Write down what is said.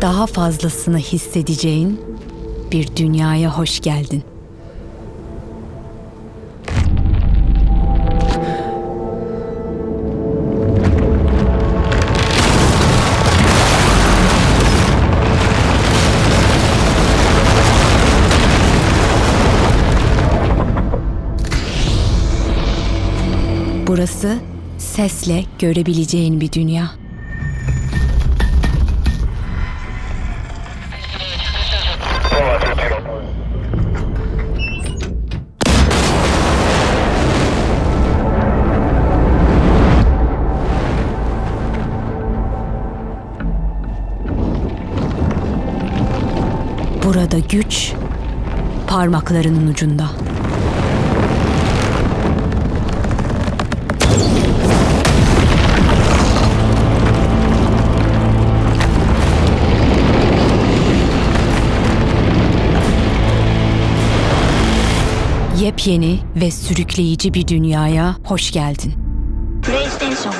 Daha fazlasını hissedeceğin bir dünyaya hoş geldin. Burası sesle görebileceğin bir dünya. Burada güç parmaklarının ucunda. Yepyeni ve sürükleyici bir dünyaya hoş geldin. PlayStation